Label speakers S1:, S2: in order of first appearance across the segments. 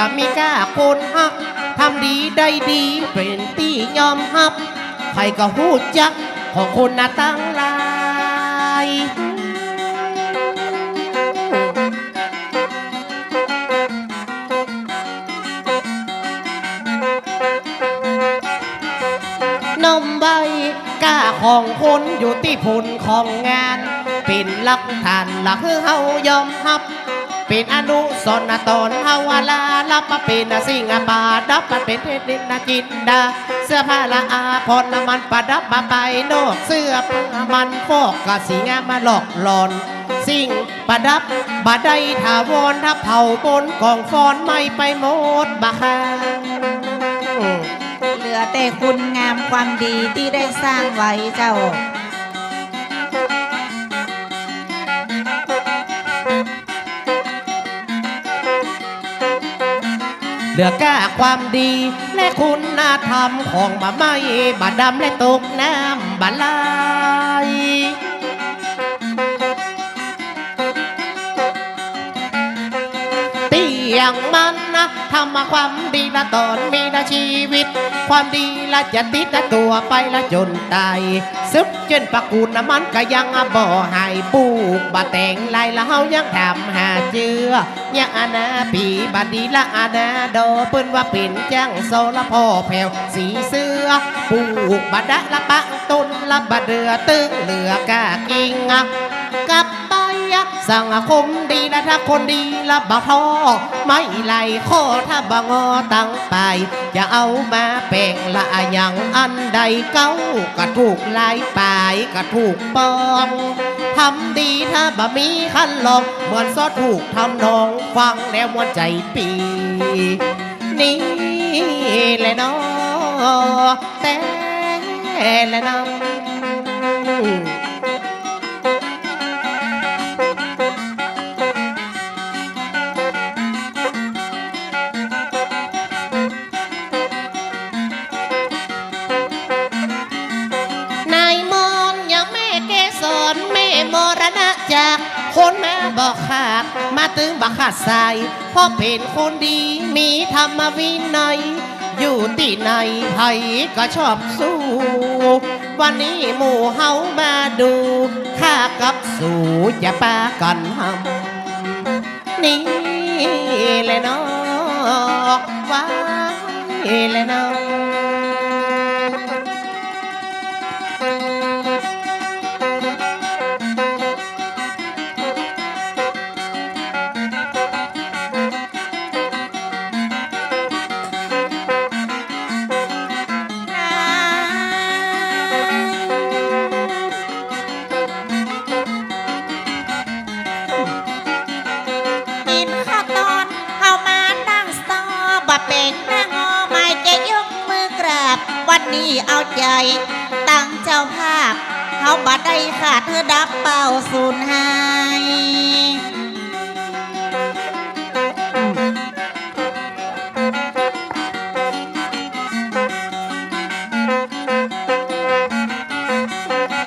S1: ก็มีกล้าคนฮักทำดีได้ดีเป็นที่ยอมรับ ใครก็หูจักของคนน่ะตั้งหลายนมใบกล้าของคนอยู่ที่ผลของงาน เป็นหลักฐานหลักเฮายอมรับ เป็นอนุสรณ์ตนเฮาเวลารับมาเป็นสิงปาดับมาเป็นเทศนินาจินดา เสื้อผ้าละอาพรน้ำมันประดับมาไปนอกเสื้อผ้ามันฟอกกะสีงามมาหลอกหลอน สิ่งประดับบาได้ถาวรถ้าเผาบนกองฟอนไม่ไปหมดบาคา
S2: เหลือแต่คุณงามความดีที่ได้สร้างไว้เจ้า
S1: เหลือกล้ความดี และคุณธรรมของบะไม่บะดำและตกน้ำบะลายตียงมันนะ ทำมาความดีละตอนมีละชีวิต ความดีละจะติดละตัวไปละจนตายซึบจนประกูลน้ำมันก็ยังบ่หายปูกบาแต่งลายละเฮายังทำหาเจือยังอาณาปีบาดีละอาณาโดเปิ้นว่าเป็นจังโซละพ่อแผ่วสีเสื้อปูกบาดะละปะต้นละบาเดือตึงเหลือกากิงอะกับป อะสังคมดีนะถ้าคนดีละบ่ท้อไม่ไหลข้อถ้าบ่งอตั้งไป จะเอามาแป่งละอย่างอันใดเก้าก็ถูกไลายปก็ถูกปองทำดีถ้าบ่มีคันลองเหมือนซอถูกทำนองฟังแล้วมวนใจปีนี่แหละเน้อแต่ละน้อ จากคนแม่บอกขาด มาตึงบักขาดใสเพราะเป็นคนดีมีธรรมวินัยอยู่ที่ไหนไผก็ชอบสู้ วันนี้หมู่เฮามาดูข้ากับสู่จะปากันหำนี่แหละเนาะว้ายแหละเนาะ
S2: นี้เอาใจ ตั้งเจ้าภาพเขาบัดได้ขาดเธอดับเป่าสูญหาย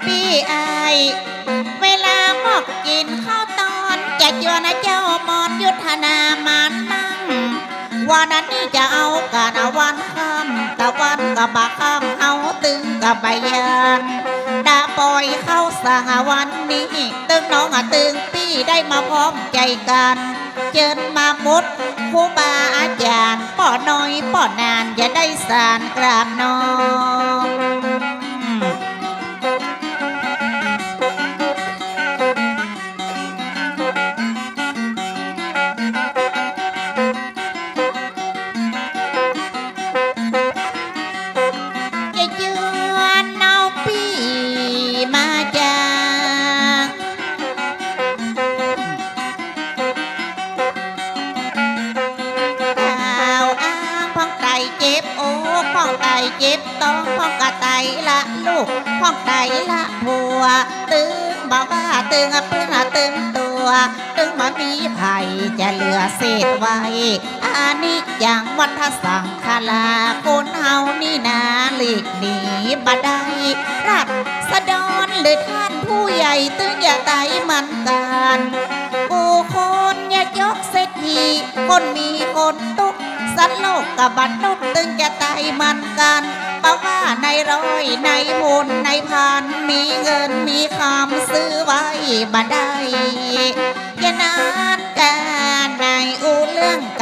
S2: พี่ไอายเวลามอกกินข้าวตอนจะจวนเจ้ามอนยุทธนามันนั่งวันนั้นนี่จะเอากันเอาวันะบบักค่ำเฮาตึงกะบใบยานดาปล่อยเข้าสหวันนี้ ตึงน้องอะตึงพี่ได้มาพร้อมใจกัน เจิญมามุดครูบาอาจารย์ป่อน้อยป่อนานอย่าได้สารกราบน้อง ศไว้อันนี้อย่างวัฏสังคลาคนเฮานี่นาหลีกหนีบัดได้รัดสะดอนหรือท่านผู้ใหญ่ตึงอย่าไตมามันกันผู้คนอย่ายกเศรษฐีคนมีคนตุกสัตว์โลกกับบันนุษย์ตึงจะตายมันกันเพราะว่าในร้อยในหมุนในพันมีเงินมีคำซื้อไว้บัได้ยานาน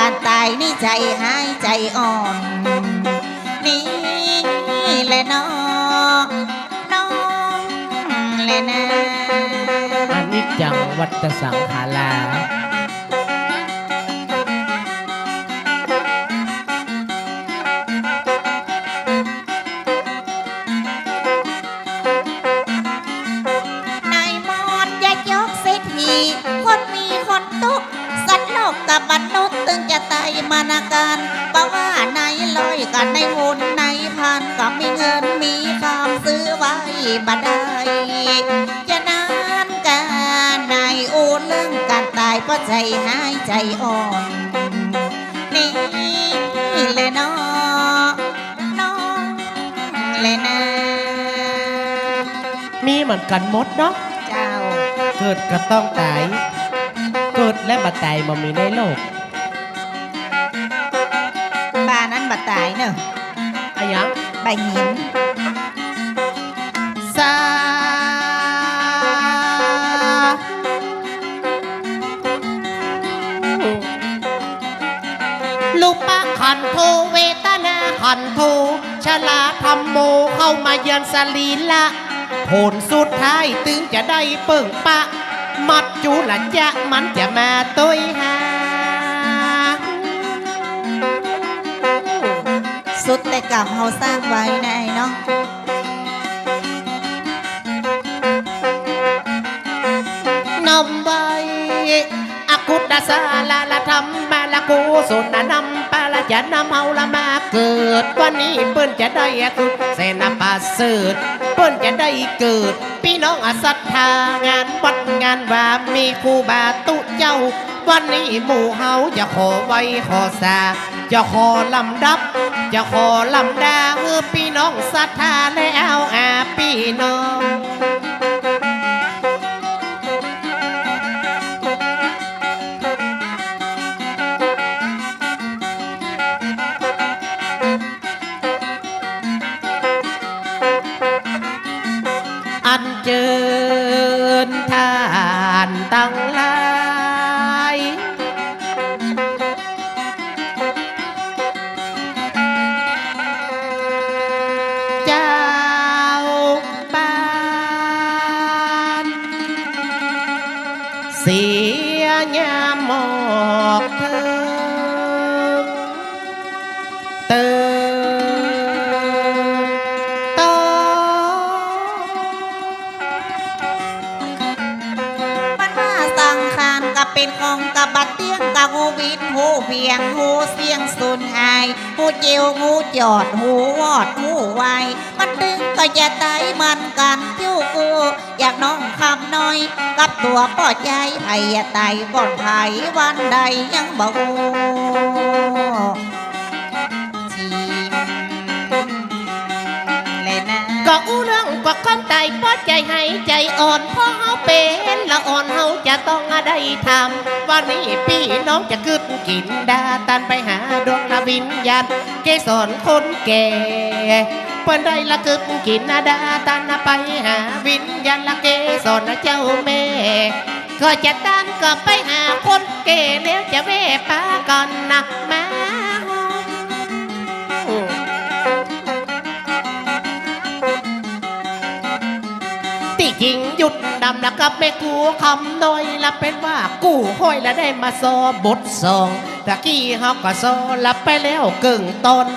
S2: านตายนี่ใจหายใจอ่อน นี่แหละน้องน้องแหละนะ
S1: อันนี้จังวัตสังขารา
S2: บัได้จะนานกันในอูเรื่องการตายเพราะใจหายใจอ่อนนี่แหละน้องน้องแหละนะ
S1: มีเหมือนกันหมดเนาะ
S2: เจ้า
S1: เกิดก็ต้องตาย เกิดและบัตายมันมีในโลก
S2: บ้านนั้นบัดตายเนอะ
S1: อะหยัง
S2: ใบหิน
S1: ซาลูกปะขันโทเวตนาขันโทชลาธรรมโมเข้ามาเยือนสลีละผลสุดท้ายตึงจะได้เปิ่งปะ มัดจูหลันจะมันจะมาตุยหา
S2: สุดแต่กรรมเฮาสร้างไว้นะไอ้เนาะำ
S1: ไว้อากุตสาลาละธรรมมาละกูสุนนำปาละจะนำเฮาละมาเกิด วันนี้เปิ้นจะได้กุเสนาปาเสดเปิ้นจะได้เกิด พี่น้องอศรัทธางานวัดงานว่ามีครูบาตุเจ้า วันนี้หมู่เฮาจะขอไว้ขอสาจะขอลำดับ จะขอลำดาเฮือพี่น้องศรัทธาแล้วอาพี่น้อง นทานตั้งลา
S2: วิดหูเพียงหูเสียงสูญหายหูเจียวหูจอดหูวอดหูไวมันดึงก็จะตายมันกันเที่ยวกูอยากน้องคำน้อย กับตัวป่อใจไผ่ตายก่อนไผ่วันใดยังบอกจีเลยนะ
S1: ก็อู้เรื่องก็คนตายเพราะใจให้ใจอ่อนเพร จะต้องได้ทำวันนี้พี่น้องจะกึดกินดาตันไปหาดวงละวิญญาณเกสรคนแก่เปิ้นได้ละกึดกินดาตันไปหาวิญญาณละเกสรเจ้าแม่ก็จะตันก็ไปหาคนแก่แล้วจะเวป้าก่อนนะมาำนะกับแม่กูคำน้อยละเป็นว่ากูห้อยและได้มาซอบทสองตะกี้เฮาก็ซอละไปแล้วกึ่งตน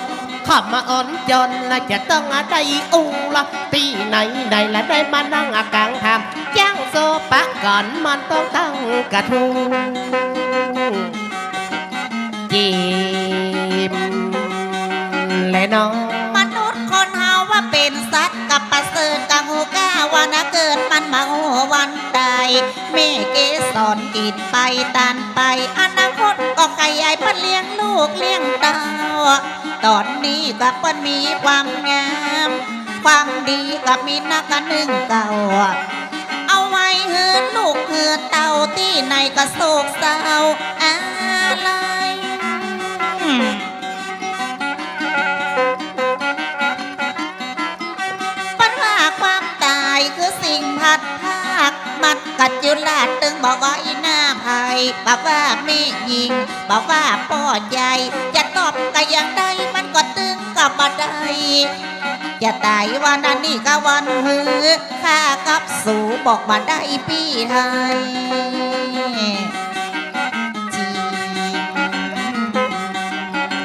S1: ขับมาอ่อนจนละจะต้องได้อุ้งละตีไหนไหนละได้มานั่งอากลางทำย่างโซปะก่อนมันต้องตั้งกระทุงจีมและน้อง
S2: วันนะเกิดมันมาโอวันตายแม่เกสอนกินไปตานไป อนาคตก็ขยายพันเลี้ยงลูกเลี้ยงเต้า ตอนนี้กับเปิ้นมีความงาม ความดีกับมีนักกันหนึ่งเก่า เอาไว้เฮือนลูกเฮือนในก็โศกเศร้าอะไรัดภาคมัดกัดจุลาตึงบอกว่าอีหน้าภัยบอกว่าไม่ยิงบอกว่าพ่อใจจะตอบก็ยังได้มันก็ตึงกับบัดได้จะตายวันนั้นนี่ก็วันหือข้ากับสูบอกมาได้พี่ไทยจี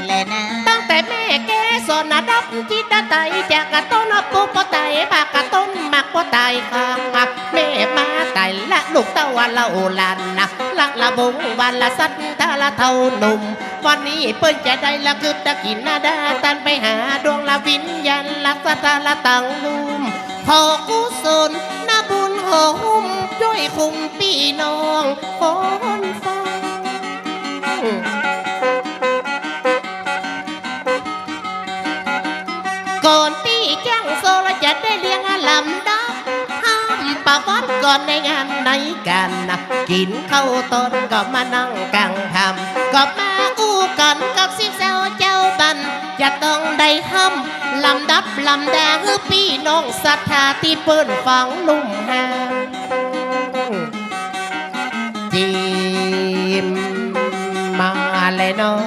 S2: แลนะ
S1: ตั้งแต่แม่แกสอนนะดับจิตไตจากกระต้นปุปไต ปากกระต้นมักปไตข้างมักแม่มาไตละลูกเต้าวันละโอลันนะละละบงวันละสัตตาละเท่าหนุ่มวันนี้เปิ้นจะได้ละคือตะกินนาดาตันไปหาดวงละวิญญาณละสัตาละตังลุมขอกุศลนาบุญหอหุ้มด้วยคุมพี่น้องคน วัดก่อนในงานไหนกันนะกินข้าวต้นก็มานั่งกังทำก็มาอู้กันกับสิเซลเจ้าบันจะต้องได้ห้ำลำดับลำแดงคือพี่น้องศรัทธาที่เปิ้นฟังนุ่มหางจิมมาเลยเนาะ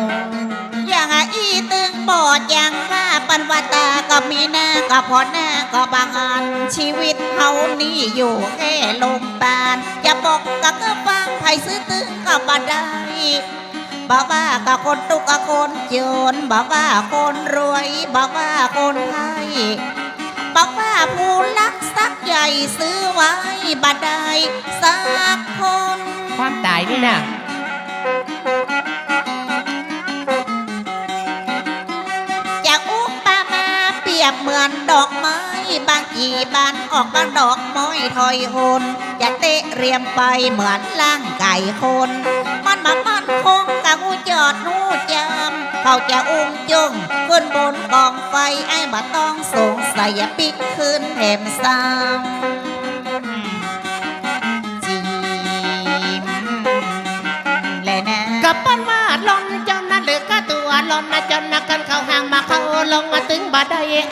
S2: อย่างอีตึงบอดอย่างข้าปันวาตาก็มีหน้าก็พอหน้าก็บางอันชีวิตเฮานี่อยู่แค่ลมบานอย่าบอกกับก็ฟังไผซื้อตึงก็บ่ได้บอกว่ากับคนตุกคนจนบอกว่าคนรวยบอกว่าคนไทยบอกว่าผู้ลักสักใหญ่ซื้อไว้บัดใดสักคน
S1: ความตายนี่นะ
S2: เหมือนดอกไม้บางกี่บานออกบางดอกม้อยถอยโอนจะเตะเรียมไปเหมือนล่างไก่คน มันมามันคงกะงูจอดนูจำเขาจะอุ้มจุงขึ้นบนกองไฟไอ้บ่ต้องสงสัยอย่าปิกขึ้นแถมซ้ำ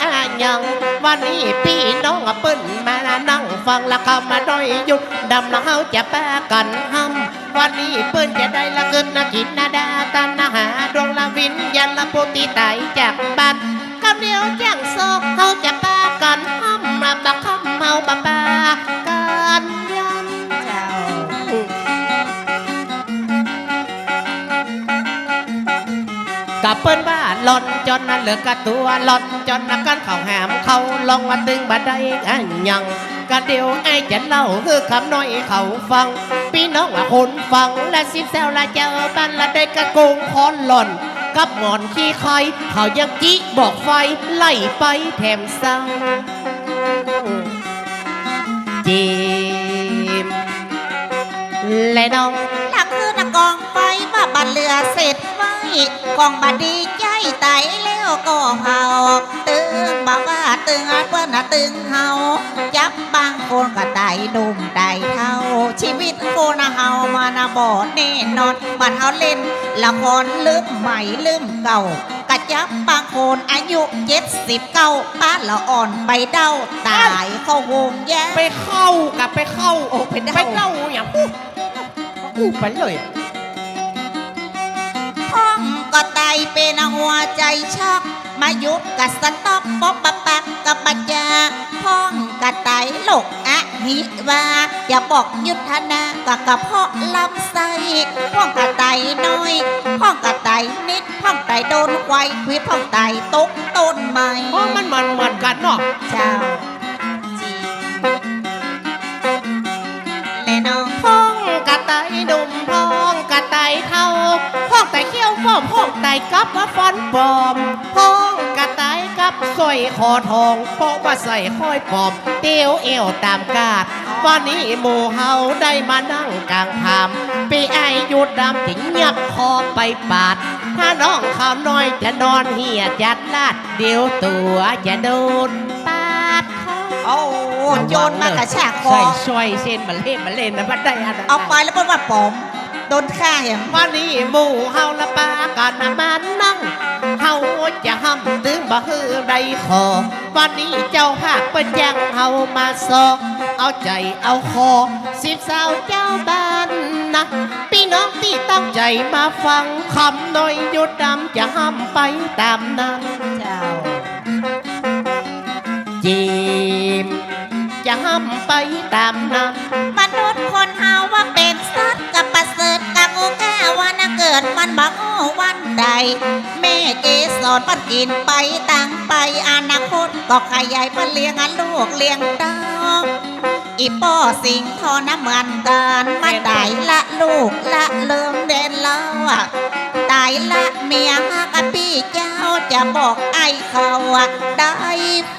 S1: อาหยังวันนี้พี่น้องเปิ้นมานั่งฟังแล้วเข้ามาด้อยหยุดดำแล้วเฮาจะแปะกันห้ำวันนี้เปิ้นจะได้ละเกินนะกินนาดาตันนาหาดวงละวิญญาณละโพติไตจากบ้านกำเดียวแจ้งโซเฮาจะแปะกันห้ำมาบักคำเฮาบะปากันยัน
S2: เจ้า
S1: กับเปิ้นว่า ล่นจนนั้นเหลือกะตัวหล่นจนนักกันเข้าแหมเขาลงมาตึงบัดได้อันยังกะเดียวไอ้จะเล่าคือคำน้อยเขาฟัง พี่น้องอะคนฟังและสิบแซวละเจอบันละได้กระโกงคอนหล่นกับหมอนขี้คอยเขายังจิบอกไฟไล่ไปแถมซังจิมและน้อง
S2: หลักคือนักกองไฟมาบันเรือเสร็จไว้กองบัดดีใจไตแล้วก็เฮาตึงบอกว่าตึงเปิ้นน่ะตึงเฮาจับบางคนก็ไตดุมไตเท่า ชีวิตโคนน่ะเฮามานะบอดแน่นอนบัดเฮาเล่นละครลืมใหม่ลืมเก่ากะจับบางคนอายุเจ็ดสิบเก้าป้านละอ่อนไปเด้าตายเข้าวงแย่
S1: ไปเข้ากับไปเข้า
S2: โอ้ไปเด้า
S1: ไปเข้าอย่างอู้อู้ไปเลย
S2: เป็นหัวใจช็อกมายุบกับสต๊อกป๊อบปะปักกับบัญญาห้องกะไตโลกอะหิวาอย่าบอกยุทธนากับกระเพาะลำไส้ห้องกะไตน้อยห้องกะไตนิดห้องไตโดนไฟควิดห้องไตตกต้นไม้
S1: เพราะมันมันเหมือนกันเนาะ
S2: เจ้า
S1: ไตกับว่าฟอนปลอมพ้องกะไตกับสร้อยคอทองเพราะว่าใส่ค่อยปลอม เตียวเอวตามกาดวันนี้หมู่เฮาได้มานั่งกลางพามปีไอหยุดดำถึงยับคอไปปาด ถ้าน้องเขาน้อยจะนอนเหียจัดลาด เดี๋ยวตัวจะโดนปาดคอ
S2: โอ้โจรมากระชากคอ
S1: ใส่ช่วยเช่นมาเล่นมาเล่นนะพัดได้อันนั้น
S2: เอาไปแล้วพูดว่าปอม โดนฆ่าเห็น
S1: วันนี้หมู่เฮาละปากันะมานั่งเฮาจะห้ำถึงบ่ฮือใดขอวันนี้เจ้าภาพเป็นยังเฮามาสอกเอาใจเอาคอสิบสาวเจ้าบ้านนะพี่น้องที่ตั้งใจมาฟังคำน้อยยุดดำจะห้ำไปตามนั้น
S2: เจ้า
S1: จีมจะห้ำไปตามนั้น
S2: มนุษย์คนเฮาว่าเป็นสัตว์กับประ เสริฐกับโอแก้วันนะเกิดมันบักโอ้วันใด แม่เกสอนปันกินไปตั้งไปอนาคตก็ขยายปันเลี้ยงอันลูกเลี้ยงเต้าอีป้อสิงทอน้ำมันกันมาตายละลูกละเลิมเด่นแล้วอะตายละเมียฮักอะพี่เจ้าจะบอกไอ้เขาอะได้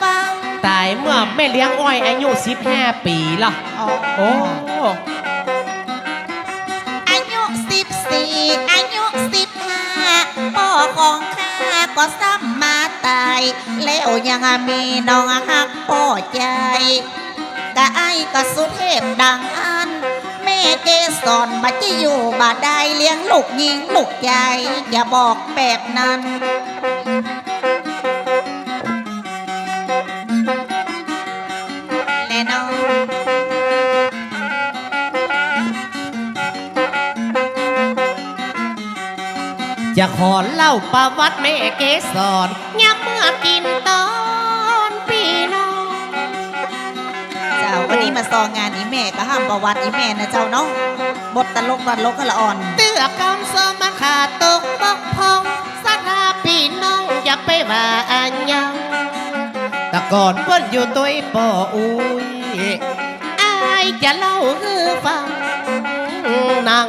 S2: ฟัง
S1: ตายเมื่อแม่เลี้ยงอ้อยอายุ15ปีละโอ้
S2: อายุสิบห้าพ่อของข้าก็ซ้ำมาตาย แล้วยังมีน้องหักพ่อใจกะไอ้ก็สุเทพดังอัน แม่เกสอนมาจะอยู่บ่าได้เลี้ยงลูกยิงลูกใหญ่อย่าบอกแบบนั้น
S1: จะขอเล่าประวัติแม่เกสรยามเมื่อกินตอนพี่น้อง
S2: เจ้าวันนี้มาซองงานอีแม่ก็ห้ามประวัติอีแม่นะเจ้าเนาะบทตลกตลกกะละอ่อน
S1: เตื้อกำสมาขาดตกบกพร่องสักหาพี่น้องอย่าไปว่าอันยังแต่ก่อนเพิ่นอยู่ตัวป่ออุ้ยอายจะเล่าคือฟังนาง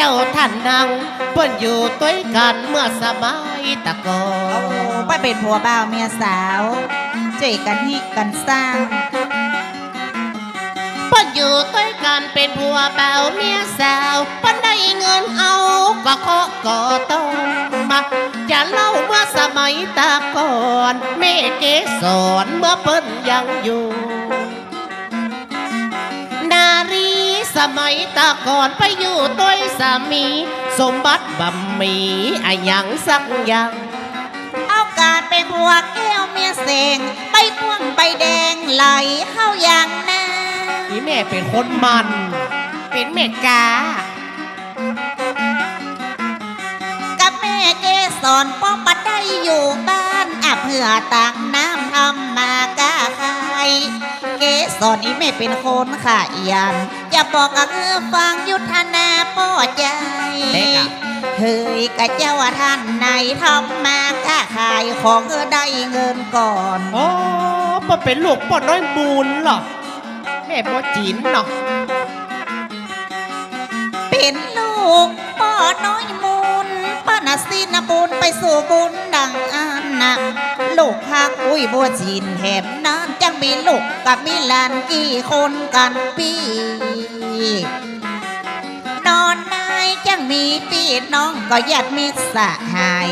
S1: เจ้าท่านนางเพิ่นอยู่ตัวกันเมื่อสมัยแตะก่อ
S2: โอ้
S1: น
S2: ไปเป็นผัวบ่าวเมียสาวเจอกันฮิกันสร้าง
S1: เพิ่นอยู่ด้วยกันเป็นผัวเบาวเมียสาวเพิ่นได้เงินเอาก็ขอก่อต้องมาจะเล่าเมื่อสมัยตาก่อนแม่เกสอนเมื่อเพิ่นยังอยู่ สมัยตาก่อนไปอยู่ตัวสามี สมบัติบำมีอะหยังสักอย่าง
S2: เอาการเป็นผัวแก้วเมียเสงใบม่วงใบแดงไหลเข้าอย่างหน้า
S1: นี่แม่เป็นคนมัน เป็นแม่กา
S2: กับแม่เกสอนป้องปัดได้อยู่บ้านอะเพื่อตักน้ำทำมากาขายเกสอนอีแม่เป็นคนขะยัน อย่าบอกกับเออฟังยุทธนาป้อใจ
S1: เด็กอะ
S2: เฮ้ยกะเจ้าว่าท่านไหนทำมาค้าขายของเออได้เงินก่อน
S1: อ๋อปเป็นลูกป่อน้อยมูลเหรอแม่บ่จีนเนาะ
S2: เป็นลูกพ่อน้อยมูลป้านาซีนบุญไปสู่บุญดังอันนะลูกฮักอุ้ยบัวจีนแถมนั้นจังมีลูกกับมีหลานกี่คนกันปี นอนนายจังมีพี่น้องก็ญาติมิตรสหาย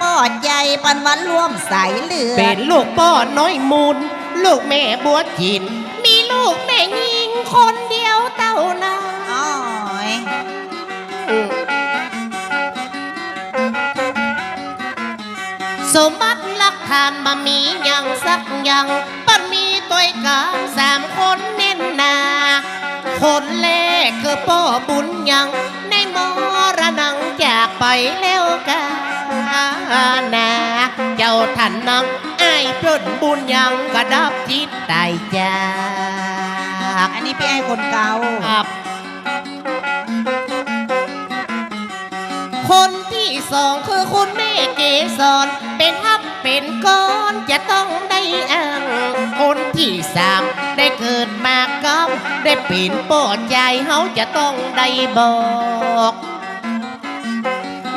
S2: ป้อใจปันวันร่วมสายเลือ
S1: เป็
S2: ด
S1: นลูกป่อน้อยมูล ลูกแม่บัวจีนมีลูกแม่ยิงคนเดียวเต้านั้น
S2: อ้อย
S1: สมบัติหลักฐานมามีอย่างสักอย่างปันมีตัวกันสามคนเน้นหนา คนแรกคือพ่อบุญยังในมรณังจากไปแล้วกานาเจ้าท่านนังไอ้ายเพิ่นบุญยังกระดับจิตตายจาก
S2: อันนี้พี่ไอ้คนเก่า
S1: ครับคนที่สองคือคุณแม่เกสรเป็นทับ เป็นก้อนจะต้องได้อ้างคนที่สามได้เกิดมากับได้เป็นโปอดใจเฮาจะต้องได้บอก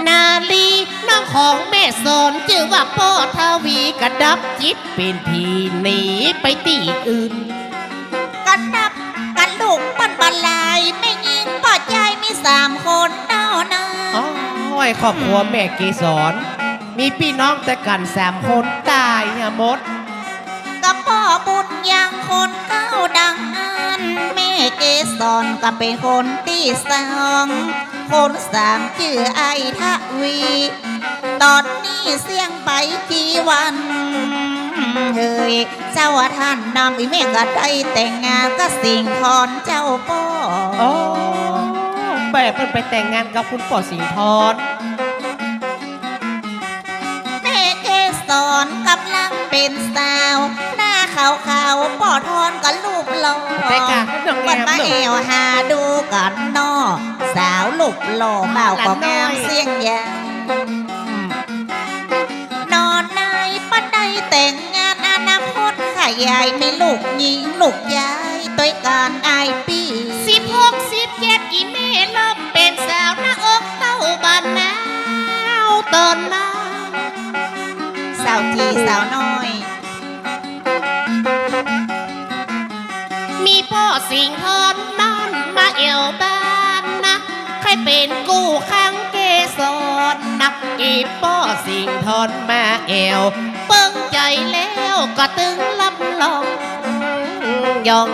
S1: นาลีน้องของแม่สอนชื่อว่าพ่อทวีกระดับจิตเป็นพีหนีไปตีอื่น
S2: กันนับกันลูกปันบันลายไม่ยิงพ่อใจมีสามคนเต้านะ
S1: อ๋อครอบครัวแม่เกสร มีพี่น้องแต่กันสามคนตายอะมด
S2: กับพ่อบุญยคนเก้าดังอันแม่เกสรก็เป็นคนที่สองคนสามชื่อไอทะวี ตอนนี้เสียงไปกี่วันเฮ้ยเจ้าว่าท่านนำอีแม่ก็ได้แต่งงานก็สิ่งทอนเจ้าป้อ
S1: โอ้แบบมันไปแต่งงานกับคุณป่อสิงห์ทอน
S2: เป็นสาวหน้าขาวขาวๆป้อทอนกับรูปหล่อ
S1: แต่กะน้องแง
S2: วัน
S1: ม
S2: มา
S1: หนู
S2: เอวหาดูกันนอสาวลูกหล่อเบาก็งามเสียงยางนอนในปันไดแต่งงานอนาคตขยายมีลูกหญิงลูกยายตัวการอายปี
S1: สิบหกสิบเจ็ดอีเมเริ่มเป็นสาวหน้าอกเต้าบานนาวตอนนั้น
S2: สาวทีสาวน้อย
S1: มีพ่อสิงห์ทอนนั่นมาเอวบ้านนะใครเป็นกู้ข้างเกสรนะอีพ่อสิงห์ทอนมาเอว เปิ้งใจแล้วก็ตึงลับลองยอง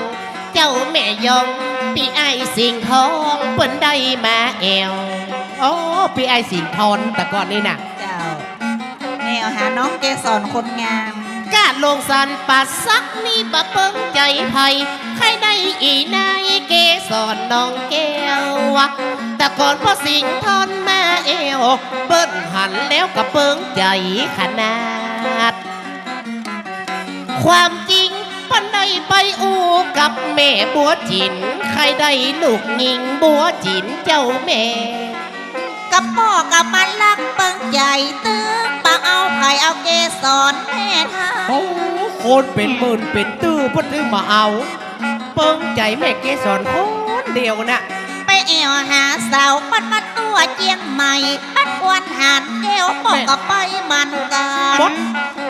S1: เจ้าแม่ยองพี่ไอสิงห์ทองเปิ้นได้มาเอวโอ้พี่ไอสิงห์ทอนแต่ก่อนนี่น่ะ
S2: วหาน้องเกสรคนงาม
S1: กาดลงสันปัดซักนี่บะเปิงใจไผ่ใครได้อีนายเกสอนน้องแก้ววะแต่ก่อนพ่อสิงห์ทอนมาเอวเปิ้นหันแล้วก็เปิงใจขนาด ความจริงปันได้ไปอูกับแม่บัวจิน ใครได้ลูกหญิงบัวจินเจ้าแม่
S2: กับพ่อกับมันรักเปิงใหญ่ตึงปาก เอาไผ่เอาเกสรแม่ทา
S1: โอ้คนเป็นหมื่นเป็นตื้อเพ่นซื้อมาเอา เปิงใจแม่เกสรคนเดียวน่ะ
S2: ไปแอวหาสาวปัดมาตัวเจียงใหม่ปัดกวนหันแก้วปอกกับไปมันกั
S1: หม
S2: น
S1: ด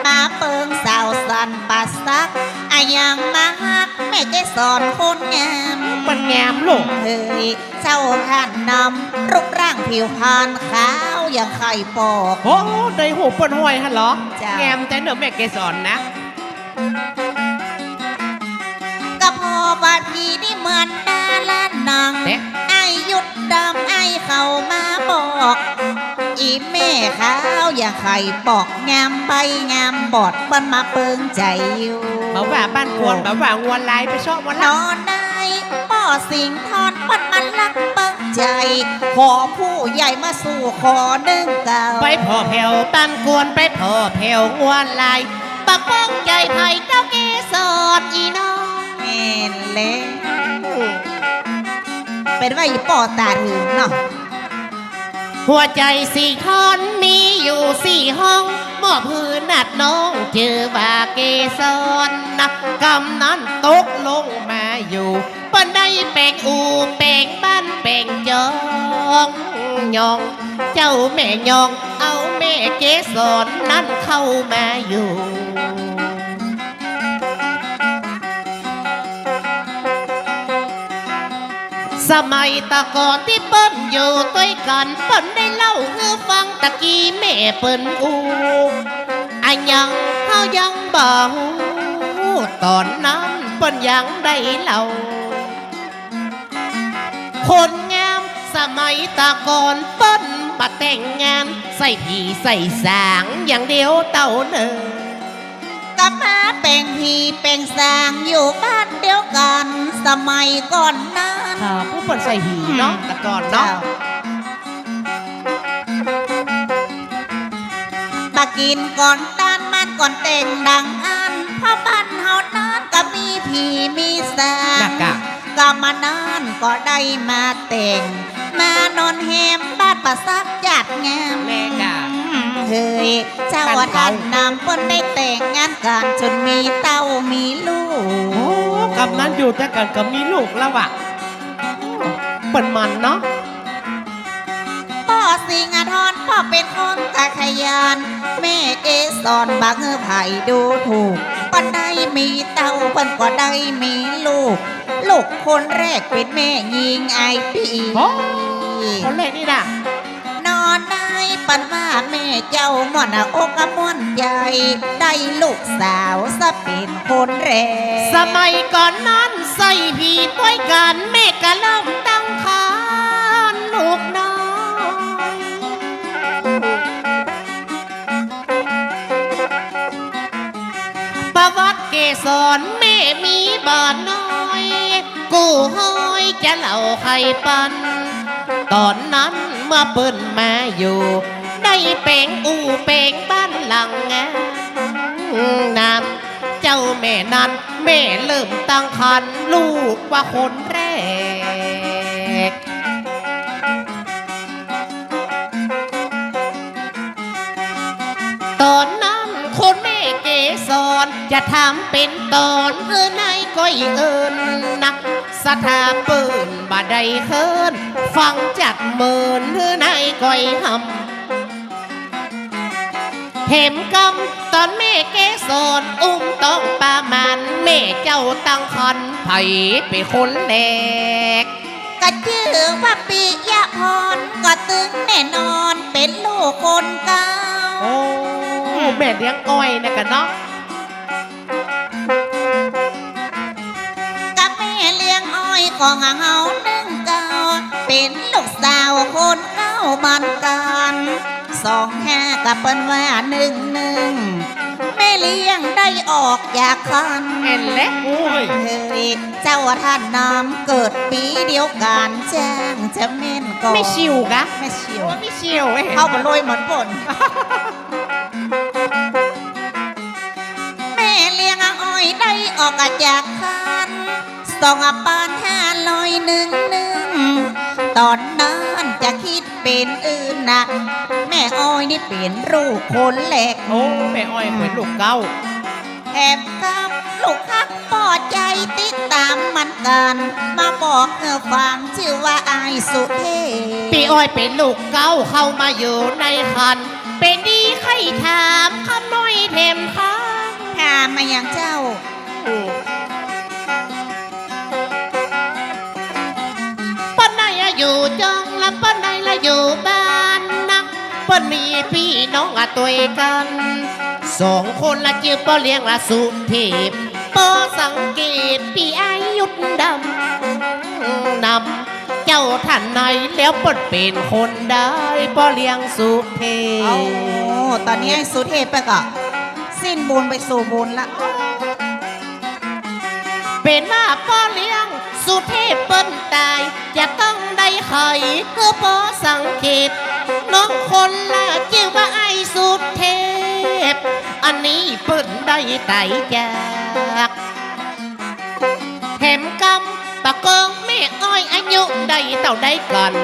S2: มาเปิงสาวสันปัสซักอายังมาฮักแม่เกสรคนงาม
S1: มันงามลูก
S2: เฮ้ยเจ้าท่านนำรูปร่างผิวพรรณขาว อย่างไข่ปอก
S1: โอ้ได้หูเปิ้นห้อยฮะเหรอ
S2: จ้ะ
S1: แงมแต่เนอะแม่เกสรนะ
S2: ก็พอบาดพีนี่เหมือนดาล้านนาง
S1: เอ๊ะ
S2: ไอ้หยุดดำไอ้เข้ามาบอก อีแม่ขาวอย่างไข่ปอกงามใบงามบอดมันมาเปิงใจอยู่
S1: เขาว่าบ้านควรแบบว่างวนลายไปชอบวัน
S2: น
S1: ละ
S2: อนได้ป้อ สิงทอนปัดมันลักเปิงใจ ขอผู้ใหญ่มาสู่ขอหนึ่งเก่า
S1: ไปพอแผ่วบ้านกวนไปพอแผ่วงวนลายปักป้องใจไผ่เจ้าเกสรอีน้อง
S2: แม่นเล่เป็นว่าอีป่อตาถึงเนาะ
S1: หัวใจสี่ท่อนมีอยู่สี่ห้อง มอบพื้นนัดน้องเจอว่าเกสรนะกำนั้นตกลงมาอยู่ ปันได้แปลงอูแปลงบ้านแปลงจองยอง เจ้าแม่ยอง เอาแม่เกสรนั้นเข้ามาอยู่สมัยตะก่อนที่เปิ้นอยู่ด้วยกันเปิ้นได้เล่าให้ฟังตะกี้แม่เปิ้นอูอันยังเฮายังบ่ฮู้ตอนนั้นเปิ้นยังได้เล่า คนงาม สมัยตะก่อนเปิ้นมาแต่งงาน ใส่ผีใส่สางอย่างเดียวเต่าเนอ
S2: กับมาเป็นพี่เป็นสางอยู่บ้านเดียวกัน สมัยก่อนนั้น
S1: ค่ะผู้เปิ้นใส่หีเนาะแต่ก่อนเนาะ
S2: ปากินก่อนตานมันก่อนแต่งดังอันเพราะบ้านเฮานั้นก็มีพี่มีสา
S1: ห
S2: ง
S1: น้ากา ก
S2: ก็มานานก็ได้มาแต่ง มานอนแฮมบ้านประซักจัดงาม
S1: แม่กะ
S2: เฮ้ยเจ้าว่าท่านนำเปิ้นได้แต่งงานกันจนมีเต้ามีลูก
S1: โอ้กำนั้นอยู่แต่กันก็มีลูกแล้วอะเปิ้นมันเนาะ
S2: พ่อสิงห์ทอนพ่อเป็นคนกะขยันแม่เกสอนบังเออไผ่ดูถูกก็ได้มีเต้าเปิ้นก็ได้มีลูก ลูกคนแรกเป็นแม่ยิงไอปี
S1: โอ้ คนแรกนี่นะ
S2: นอนได้ปันว่าแม่เจ้าม่อนอกกะม่วนใหญ่ ได้ลูกสาวสะเป็นคนแรก
S1: สมัยก่อนนั้นใส่ผีต้วยกันแม่กะเริ่มตั้งครรภ์ลูกน้อยประวัติเกสรแม่มีบ้านน้อย กู้ห้อยจะเล่าใครปัน ตอนนั้นเมื่อเปิ้นมาอยู่ ได้เป่งอูเป่งบ้านหลังงามนำเจ้าแม่นั้น แม่เริ่มตั้งคันลูกว่าคนแรกตอน เกสรจะทำเป็นตอนเพื่อนายก้อยเอินนักสถาปืนบ่ได้เคินฟังจัดเมินเพื่อนายก้อยหำเห็มกำตอนแม่เกสรอุ้มต้องปามันแม่เจ้าตั้งคันไผ่เป็นคนแรก
S2: ก็ชื่อว่าปิยะพรก็ตึงแน่นอนเป็นลูกคนเก่า
S1: โอ้ แม่เลี้ยงอ้อยนะกันเนาะ
S2: กับแม่เลี้ยงอ้อยของเฮาหนึ่งเก่าเป็นลูกสาวคนเก่ามันกันสองห้ากับเปิ้นว่าหนึ่งหนึ่งแม่เลี้ยงได้ออกจากคัน
S1: เห็นแล้วโอ้ย
S2: เฮ้ยเจ้าท่านน้ำเกิดปีเดียวกันจ้างจะเม่นก่อน
S1: ไม่ชิวกะ
S2: ไม่ชิว
S1: โอ้ไม่ชิวเว้ย
S2: เข้ามาลอยเหมือนฝน จากคันสองปานห้าลอยหนึ่งหนึ่งตอนนั้นจะคิดเป็นอื่นนะแม่อ้อยนี่เป็นลูกคนแหลก
S1: โอ้แม่อ้อยเหมือนลูกเก้า
S2: แถมกับลูกฮักปอดใจติดตามมันกัน มาบอกเธอฟังชื่อว่าอายสุเทพ
S1: ปีอ้อยเป็นลูกเก้าเข้ามาอยู่ในคัน เป็นดีใครถามคำน้อยเทมค้าง
S2: ถามมาอย่างเจ้า
S1: ป้านไหนอะอยู่จองละปนไหนละอยู่บ้านนักปนมีพี่น้องอะตัวกันสองคนละจือปอเลี้ยงละสุเทพปอสังเกตพี่อายุดดำนำเจ้าท่านไหนแล้วปิดเป็นคนได้ปอเลี้ยงสุเท
S2: เอา
S1: พ
S2: ตอนนี้ไอ้สุเทพไปก็สิ้นบุญไปสู่บุญละ
S1: เป็นว่าป้อเลี้ยง สุเทพเปิ้นตาย จะต้องได้ไข่เพื่อป้อสังเกตน้องคนละชื่อว่าไอ้สุเทพ อันนี้เปิ้นได้ไต่จากแถมกำตะกองแม่อ้อยอายุได้เต่าได้กัน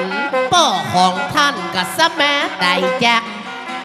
S1: ป้อของท่านก็สมาไต่จาก